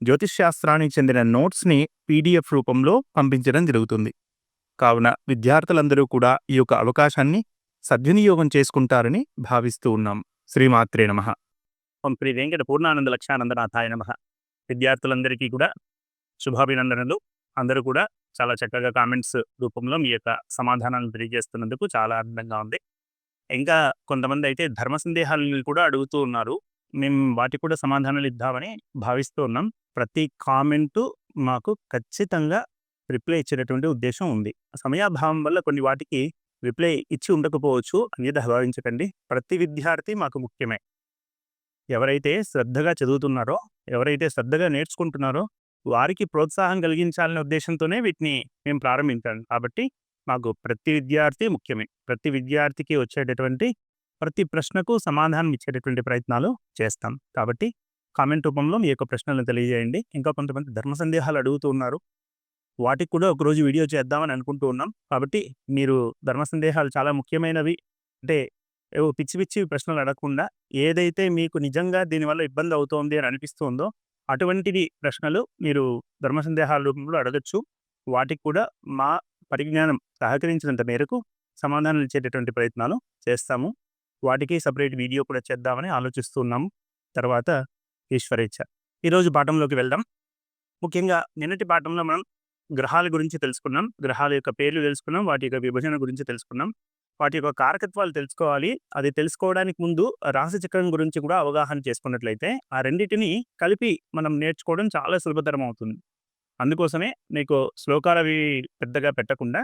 జ్యోతిష్ శాస్త్రానికి చెందిన నోట్స్ని పీడిఎఫ్ రూపంలో పంపించడం జరుగుతుంది. కావున విద్యార్థులందరూ కూడా ఈ యొక్క అవకాశాన్ని సద్వినియోగం చేసుకుంటారని భావిస్తూ ఉన్నాం. శ్రీమాత్రే నమ. శ్రీ వెంకట పూర్ణానంద లక్షానందనాథాయ నమ. విద్యార్థులందరికీ కూడా శుభాభినందనలు. అందరూ కూడా చాలా చక్కగా కామెంట్స్ రూపంలో మీ యొక్క సమాధానాలను తెలియజేస్తున్నందుకు చాలా ఆనందంగా ఉంది. ఇంకా కొంతమంది అయితే ధర్మ సందేహాలను కూడా అడుగుతూ ఉన్నారు. మేము వాటికి కూడా సమాధానాలు ఇద్దామని భావిస్తూ ఉన్నాం. ప్రతి కామెంటు మాకు ఖచ్చితంగా రిప్లై ఇచ్చేటటువంటి ఉద్దేశం ఉంది. సమయాభావం వల్ల కొన్ని వాటికి రిప్లై ఇచ్చి ఉండకపోవచ్చు అనేది భావించకండి. ప్రతి విద్యార్థి మాకు ముఖ్యమే. ఎవరైతే శ్రద్ధగా చదువుతున్నారో ఎవరైతే శ్రద్ధగా నేర్చుకుంటున్నారో వారికి ప్రోత్సాహం కలిగించాలనే ఉద్దేశంతోనే వీటిని మేము ప్రారంభించాను కాబట్టి మాకు ప్రతి విద్యార్థి ముఖ్యమే. ప్రతి విద్యార్థికి వచ్చేటటువంటి ప్రతి ప్రశ్నకు సమాధానం ఇచ్చేటటువంటి ప్రయత్నాలు చేస్తాం. కాబట్టి కామెంట్ రూపంలో మీ యొక్క ప్రశ్నలను తెలియజేయండి. ఇంకా కొంతమంది ధర్మ సందేహాలు అడుగుతూ ఉన్నారు. వాటికి కూడా ఒకరోజు వీడియో చేద్దామని అనుకుంటూ ఉన్నాం. కాబట్టి మీరు ధర్మ సందేహాలు చాలా ముఖ్యమైనవి. అంటే ఏవో పిచ్చి పిచ్చి ప్రశ్నలు అడగకుండా ఏదైతే మీకు నిజంగా దీనివల్ల ఇబ్బంది అవుతోంది అని అనిపిస్తుందో అటువంటివి ప్రశ్నలు మీరు ధర్మ సందేహాల రూపంలో అడగచ్చు. వాటికి కూడా మా పరిజ్ఞానం సహకరించినంత మేరకు సమాధానాలు ఇచ్చేటటువంటి ప్రయత్నాలు చేస్తాము. వాటికి సపరేట్ వీడియో కూడా చేద్దామని ఆలోచిస్తున్నాము తర్వాత ఈశ్వరేచ్ఛ. ఈరోజు పాఠంలోకి వెళ్దాం. ముఖ్యంగా నిన్నటి పాఠంలో మనం గ్రహాల గురించి తెలుసుకున్నాం. గ్రహాల యొక్క పేర్లు తెలుసుకున్నాం. వాటి యొక్క విభజన గురించి తెలుసుకున్నాం. వాటి యొక్క కారకత్వాలు తెలుసుకోవాలి. అది తెలుసుకోవడానికి ముందు రాశి చక్రం గురించి కూడా అవగాహన చేసుకున్నట్లయితే ఆ రెండింటిని కలిపి మనం నేర్చుకోవడం చాలా సులభతరం అవుతుంది. అందుకోసమే మీకు శ్లోకాలు అవి పెద్దగా పెట్టకుండా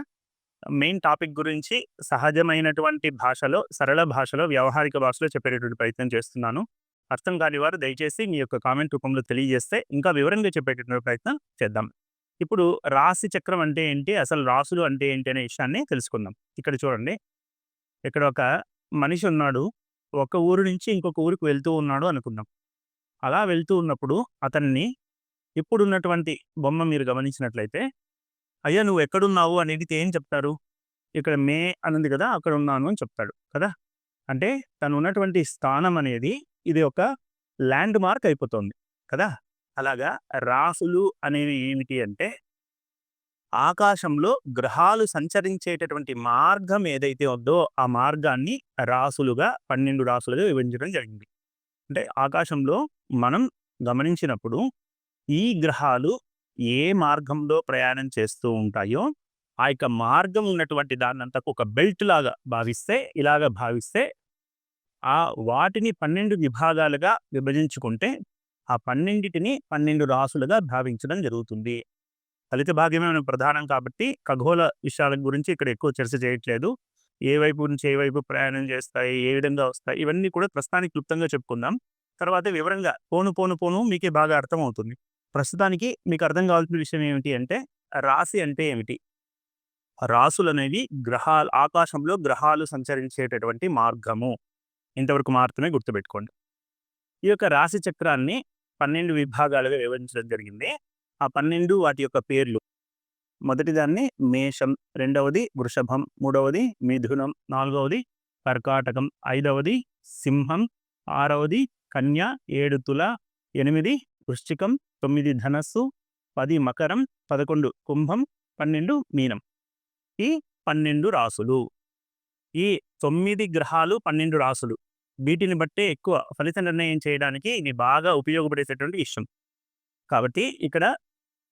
మెయిన్ టాపిక్ గురించి సహజమైనటువంటి భాషలో సరళ భాషలో వ్యవహారిక భాషలో చెప్పేటటువంటి ప్రయత్నం చేస్తున్నాను. అర్థం కాని వారు దయచేసి మీ యొక్క కామెంట్ రూపంలో తెలియజేస్తే ఇంకా వివరంగా చెప్పేటటువంటి ప్రయత్నం చేద్దాం. ఇప్పుడు రాశి చక్రం అంటే ఏంటి? అసలు రాసులు అంటే ఏంటి అనే విషయాన్ని తెలుసుకుందాం. ఇక్కడ చూడండి. ఇక్కడ ఒక మనిషి ఉన్నాడు. ఒక ఊరు నుంచి ఇంకొక ఊరికి వెళ్తూ ఉన్నాడు అనుకుందాం. అలా వెళ్తూ ఉన్నప్పుడు అతన్ని ఇప్పుడున్నటువంటి బొమ్మ మీరు గమనించినట్లయితే అయ్యా నువ్వు ఎక్కడున్నావు? అనేది ఏం చెప్తారు? ఇక్కడ మే అన్నది కదా అక్కడ ఉన్నాను అని చెప్తాడు కదా. అంటే తను ఉన్నటువంటి స్థానం అనేది ఇది ఒక ల్యాండ్ మార్క్ అయిపోతుంది. కదా? అలాగా రాసులు అనేవి ఏమిటి అంటే ఆకాశంలో గ్రహాలు సంచరించేటటువంటి మార్గం ఏదైతే ఉందో ఆ మార్గాన్ని రాసులుగా పన్నెండు రాసులుగా విభజించడం జరిగింది. అంటే ఆకాశంలో మనం గమనించినప్పుడు ఈ గ్రహాలు ఏ మార్గంలో ప్రయాణం చేస్తూ ఉంటాయో ఆ యొక్క మార్గం ఉన్నటువంటి దాన్నంతా ఒక బెల్ట్ లాగా భావిస్తే ఇలాగ భావిస్తే ఆ వాటిని పన్నెండు విభాగాలుగా విభజించుకుంటే ఆ పన్నెండిటిని పన్నెండు రాసులుగా భావించడం జరుగుతుంది. ఫలిత భాగ్యమే మనం ప్రధానం కాబట్టి ఖగోళ విషయాల గురించి ఇక్కడ ఎక్కువ చర్చ చేయట్లేదు. ఏ వైపు నుంచి ఏ వైపు ప్రయాణం చేస్తాయి ఏ విధంగా వస్తాయి ఇవన్నీ కూడా ప్రస్తుతానికి క్లుప్తంగా చెప్పుకుందాం. తర్వాత వివరంగా పోను పోను పోను మీకే బాగా అర్థమవుతుంది. ప్రస్తుతానికి మీకు అర్థం కావాల్సిన విషయం ఏమిటి అంటే రాశి అంటే ఏమిటి? రాసులు అనేవి గ్రహాలు ఆకాశంలో గ్రహాలు సంచరించేటటువంటి మార్గము. ఇంతవరకు మాత్రమే గుర్తుపెట్టుకోండి. ఈ యొక్క రాశి చక్రాన్ని పన్నెండు విభాగాలుగా వివరించడం జరిగింది. ఆ పన్నెండు వాటి యొక్క పేర్లు. మొదటిదాన్ని మేషం రెండవది వృషభం మూడవది మిథునం నాలుగవది కర్కాటకం ఐదవది సింహం ఆరవది కన్య ఏడు తుల ఎనిమిది వృశ్చికం తొమ్మిది ధనస్సు పది మకరం పదకొండు కుంభం పన్నెండు మీనం. ఈ పన్నెండు రాసులు. ఈ తొమ్మిది గ్రహాలు పన్నెండు రాసులు. వీటిని బట్టే ఎక్కువ ఫలిత నిర్ణయం చేయడానికి ఇది బాగా ఉపయోగపడేటటువంటి విషయం. కాబట్టి ఇక్కడ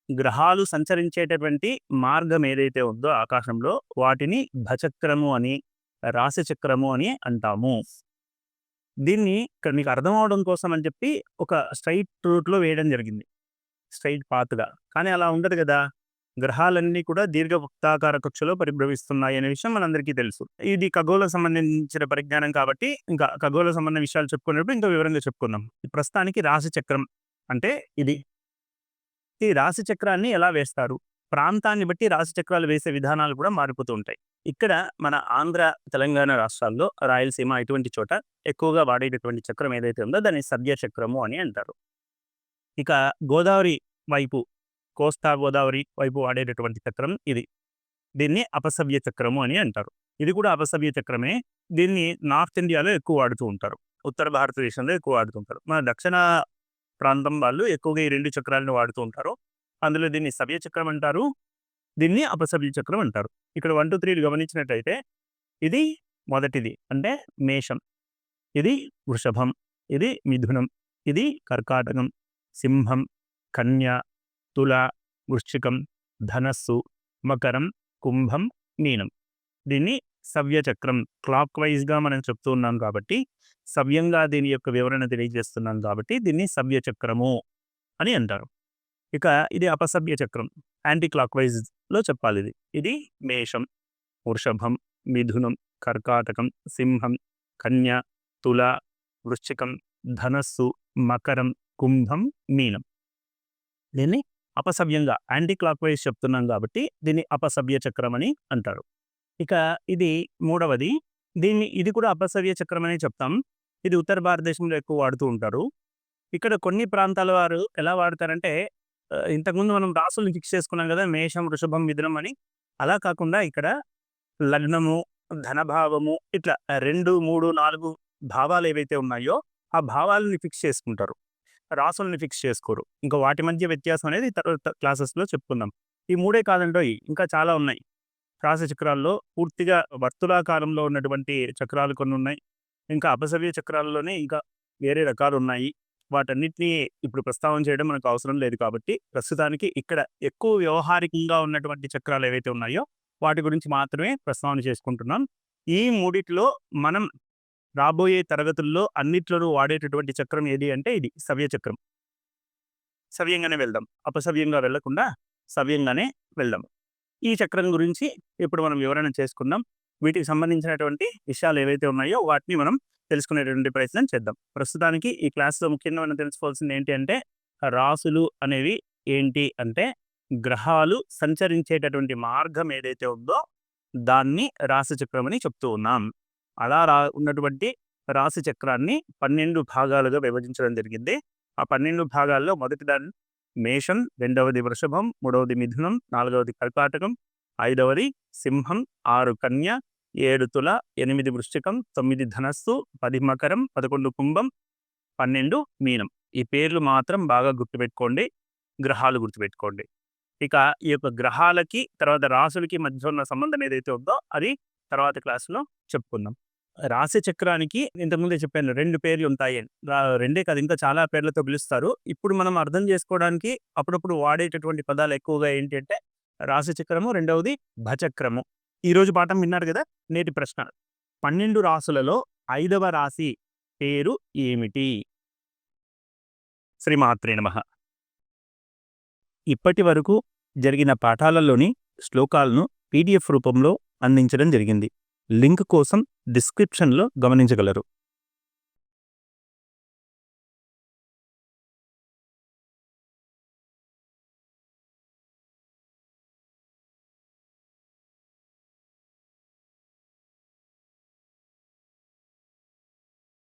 గ్రహాలు సంచరించేటటువంటి మార్గం ఏదైతే ఉందో ఆకాశంలో వాటిని భచక్రము అని రాశిచక్రము అని అంటాము. దీన్ని ఇక్కడ మీకు అర్థం అవడం కోసం అని చెప్పి ఒక స్ట్రైట్ రూట్లో వేయడం జరిగింది. స్ట్రైట్ పాత్గా. కానీ అలా ఉండదు కదా! గ్రహాలన్నీ కూడా దీర్ఘవృత్తాకార కక్షలో పరిభ్రమిస్తున్నాయి అనే విషయం మనందరికీ తెలుసు. ఇది ఖగోళ సంబంధించిన పరిజ్ఞానం కాబట్టి ఇంకా ఖగోళ సంబంధ విషయాలు చెప్పుకున్నప్పుడు ఇంకా వివరంగా చెప్పుకుందాం. ప్రస్తుతానికి రాశి చక్రం అంటే ఇది. ఈ రాశి చక్రాన్ని ఎలా వేస్తారు? ప్రాంతాన్ని బట్టి రాశి చక్రాలు వేసే విధానాలు కూడా మారిపోతూ ఉంటాయి. ఇక్కడ మన ఆంధ్ర తెలంగాణ రాష్ట్రాల్లో రాయలసీమ ఇటువంటి చోట ఎక్కువగా వాడేటటువంటి చక్రం ఏదైతే ఉందో దాన్ని సద్య చక్రము అని అంటారు. ఇక గోదావరి వైపు కోస్తా గోదావరి వైపు వాడేటటువంటి చక్రం ఇది. దీన్ని అపసవ్య చక్రము అని అంటారు. ఇది కూడా అపసవ్య చక్రమే. దీన్ని నార్త్ ఇండియాలో ఎక్కువ వాడుతూ ఉంటారు. ఉత్తర భారతదేశంలో ఎక్కువ వాడుతూ ఉంటారు. మన దక్షిణ ప్రాంతం వాళ్ళు ఎక్కువగా ఈ రెండు చక్రాలను వాడుతూ ఉంటారు. అందులో దీన్ని సవ్య చక్రం అంటారు. దీన్ని అపసవ్య చక్రం అంటారు. ఇక్కడ వన్ టూ త్రీలు గమనించినట్టయితే ఇది మొదటిది అంటే మేషం. ఇది వృషభం. ఇది మిథునం. ఇది కర్కాటకం. సింహం. కన్య. తుల వృశ్చికం ధనస్సు మకరం కుంభం మీనం. దీన్ని సవ్యచక్రం క్లాక్ వైజ్గా మనం చెప్తూ ఉన్నాం కాబట్టి సవ్యంగా దీని యొక్క వివరణ తెలియజేస్తున్నాం కాబట్టి దీన్ని సవ్యచక్రము అని అంటారు. ఇక ఇది అపసభ్య చక్రం యాంటీ క్లాక్ వైజ్లో చెప్పాలి ఇది. ఇది మేషం వృషభం మిథునం కర్కాటకం సింహం కన్య తుల వృశ్చికం ధనస్సు మకరం కుంభం మీనం. దీన్ని అపసవ్యంగా యాంటీ క్లాక్ వైజ్ చెప్తున్నాం కాబట్టి దీన్ని అపసవ్య చక్రం అని అంటారు. ఇక ఇది మూడవది. దీన్ని ఇది కూడా అపసవ్య చక్రం అనే చెప్తాం. ఇది ఉత్తర భారతదేశంలో ఎక్కువ వాడుతూ ఉంటారు. ఇక్కడ కొన్ని ప్రాంతాల వారు ఎలా వాడతారంటే ఇంతకుముందు మనం రాసులను ఫిక్స్ చేసుకున్నాం కదా మేషం వృషభం మిథునం అని. అలా కాకుండా ఇక్కడ లగ్నము ధనభావము ఇట్లా రెండు మూడు నాలుగు భావాలు ఏవైతే ఉన్నాయో ఆ భావాలని ఫిక్స్ చేసుకుంటారు. రాసుల్ని ఫిక్స్ చేసుకోరు. ఇంకా వాటి మధ్య వ్యత్యాసం అనేది తర్వాత క్లాసెస్లో చెప్పుకుందాం. ఈ మూడే కాదంటో ఇంకా చాలా ఉన్నాయి. రాశి చక్రాల్లో పూర్తిగా వర్తులాకారంలో ఉన్నటువంటి చక్రాలు కొన్ని ఉన్నాయి. ఇంకా అపసవ్య చక్రాల్లోనే ఇంకా వేరే రకాలు ఉన్నాయి. వాటన్నిటినీ ఇప్పుడు ప్రస్తావన చేయడం మనకు అవసరం లేదు కాబట్టి ప్రస్తుతానికి ఇక్కడ ఎక్కువ వ్యవహారికంగా ఉన్నటువంటి చక్రాలు ఏవైతే ఉన్నాయో వాటి గురించి మాత్రమే ప్రస్తావన చేసుకుంటున్నాం. ఈ మూడిట్లో మనం రాబోయే తరగతుల్లో అన్నిట్లోనూ వాడేటటువంటి చక్రం ఏది అంటే ఇది సవ్య చక్రం. సవ్యంగానే వెళ్దాం. అపసవ్యంగా వెళ్ళకుండా సవ్యంగానే వెళ్దాం. ఈ చక్రం గురించి ఇప్పుడు మనం వివరణ చేసుకుందాం. వీటికి సంబంధించినటువంటి విషయాలు ఏవైతే ఉన్నాయో వాటిని మనం తెలుసుకునేటువంటి ప్రయత్నం చేద్దాం. ప్రస్తుతానికి ఈ క్లాస్లో ముఖ్యంగా మనం తెలుసుకోవాల్సింది ఏంటి అంటే రాసులు అనేవి ఏంటి అంటే గ్రహాలు సంచరించేటటువంటి మార్గం ఏదైతే ఉందో దాన్ని రాశి అని చెప్తూ ఉన్నాం. అలా రా ఉన్నటువంటి రాశి చక్రాన్ని పన్నెండు భాగాలుగా విభజించడం జరిగింది. ఆ పన్నెండు భాగాల్లో మొదటిదాన్ని మేషం రెండవది వృషభం మూడవది మిథునం నాలుగవది కర్కాటకం ఐదవది సింహం ఆరు కన్య ఏడు తుల ఎనిమిది వృశ్చికం తొమ్మిది ధనస్సు పది మకరం పదకొండు కుంభం పన్నెండు మీనం. ఈ పేర్లు మాత్రం బాగా గుర్తుపెట్టుకోండి. గ్రహాలు గుర్తుపెట్టుకోండి. ఇక ఈ యొక్క గ్రహాలకి తర్వాత రాసులకి మధ్య ఉన్న సంబంధం ఏదైతే ఉందో అది తర్వాత క్లాసులో చెప్పుకుందాం. రాశి చక్రానికి ఇంతకుముందే చెప్పాను రెండు పేర్లు ఉంటాయి. రెండే కాదు ఇంకా చాలా పేర్లతో పిలుస్తారు. ఇప్పుడు మనం అర్థం చేసుకోవడానికి అప్పుడప్పుడు వాడేటటువంటి పదాలు ఎక్కువగా ఏంటి అంటే రాశి చక్రము రెండవది భచక్రము. ఈరోజు పాఠం విన్నారు కదా నేటి ప్రశ్న. పన్నెండు రాసులలో ఐదవ రాశి పేరు ఏమిటి? శ్రీమాత్రే నమ. ఇప్పటి వరకు జరిగిన పాఠాలలోని శ్లోకాలను పీడిఎఫ్ రూపంలో అందించడం జరిగింది. లింక్ కోసం డిస్క్రిప్షన్లో గమనించగలరు.